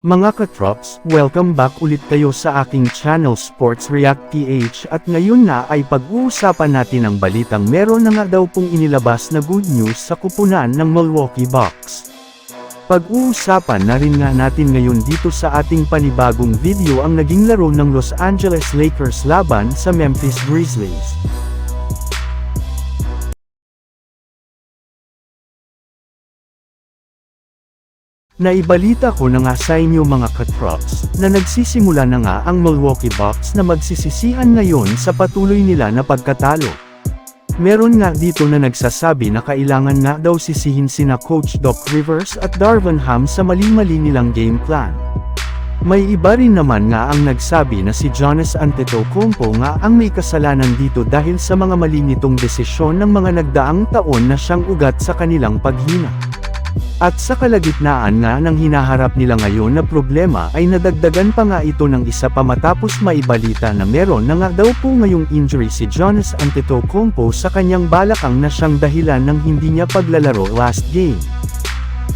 Mga katrops, welcome back ulit kayo sa aking channel Sports React PH at ngayon na ay pag-uusapan natin ang balitang meron na nga daw pong inilabas na good news sa kupunan ng Milwaukee Bucks. Pag-uusapan na rin nga natin ngayon dito sa ating panibagong video ang naging laro ng Los Angeles Lakers laban sa Memphis Grizzlies. Naibalita ko na nga sa inyo mga katrops, na nagsisimula na nga ang Milwaukee Bucks na magsisisihan ngayon sa patuloy nila na pagkatalo. Meron nga dito na nagsasabi na kailangan nga daw sisihin sina Coach Doc Rivers at Darvin Ham sa mali-mali nilang game plan. May iba rin naman nga ang nagsabi na si Jonas Antetokounmpo nga ang may kasalanan dito dahil sa mga mali nitong desisyon ng mga nagdaang taon na siyang ugat sa kanilang paghina. At sa kalagitnaan nga ng hinaharap nila ngayon na problema ay nadagdagan pa nga ito ng isa pa matapos maibalita na meron na nga daw po ngayong injury si Jonas Antetokounmpo sa kanyang balakang na siyang dahilan ng hindi niya paglalaro last game.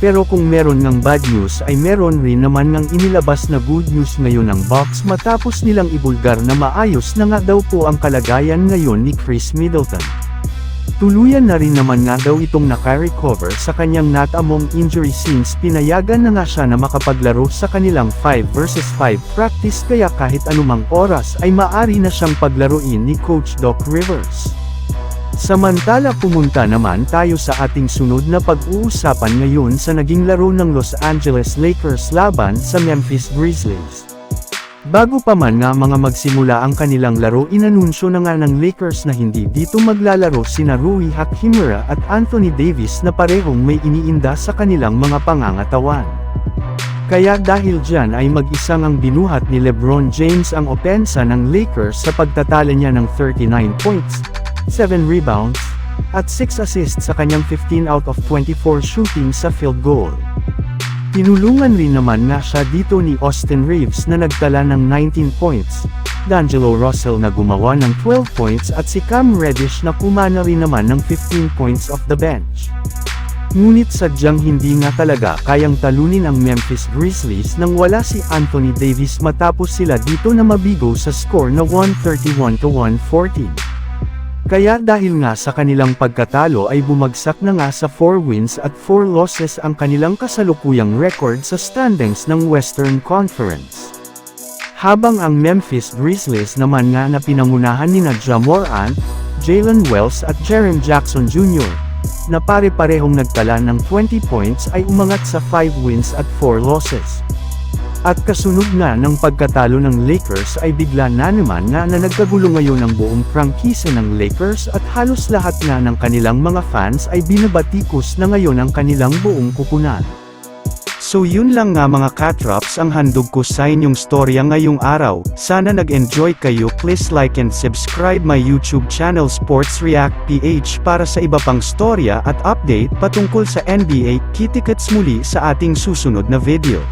Pero kung meron ng bad news ay meron rin naman ng inilabas na good news ngayon ng box matapos nilang ibulgar na maayos na nga daw po ang kalagayan ngayon ni Chris Middleton. Tuluyan na rin naman nga daw itong naka-recover sa kanyang natamong injury since pinayagan na nga siya na makapaglaro sa kanilang 5 versus 5 practice kaya kahit anumang oras ay maari na siyang paglaruin ni Coach Doc Rivers. Samantala pumunta naman tayo sa ating sunod na pag-uusapan ngayon sa naging laro ng Los Angeles Lakers laban sa Memphis Grizzlies. Bago pa man nga mga magsimula ang kanilang laro inanunsyo na nga ng Lakers na hindi dito maglalaro sina Rui Hachimura at Anthony Davis na parehong may iniinda sa kanilang mga pangangatawan. Kaya dahil dyan ay mag-isang ang binuhat ni Lebron James ang opensa ng Lakers sa pagtatala niya ng 39 points, 7 rebounds, at 6 assists sa kanyang 15 out of 24 shooting sa field goal. Tinulungan rin naman nga siya dito ni Austin Reeves na nagtala ng 19 points, D'Angelo Russell na gumawa ng 12 points at si Cam Reddish na kumana rin naman ng 15 points off the bench. Ngunit sadyang hindi nga talaga kayang talunin ang Memphis Grizzlies nang wala si Anthony Davis matapos sila dito na mabigo sa score na 131 to 114. Kaya dahil nga sa kanilang pagkatalo ay bumagsak na nga sa 4 wins at 4 losses ang kanilang kasalukuyang record sa standings ng Western Conference. Habang ang Memphis Grizzlies naman nga na pinangunahan ni Ja Morant, Jalen Wells at Jaren Jackson Jr., na pare-parehong nagtala ng 20 points ay umangat sa 5 wins at 4 losses. At kasunod nga ng pagkatalo ng Lakers ay bigla na naman nga na nagkagulo ngayon ang buong prangkisa ng Lakers at halos lahat nga ng kanilang mga fans ay binabatikos na ngayon ang kanilang buong kupunan. So yun lang nga mga katrops ang handog ko sa inyong storya ngayong araw, sana nag-enjoy kayo please like and subscribe my YouTube channel Sports React PH para sa iba pang storya at update patungkol sa NBA, kitikets muli sa ating susunod na video.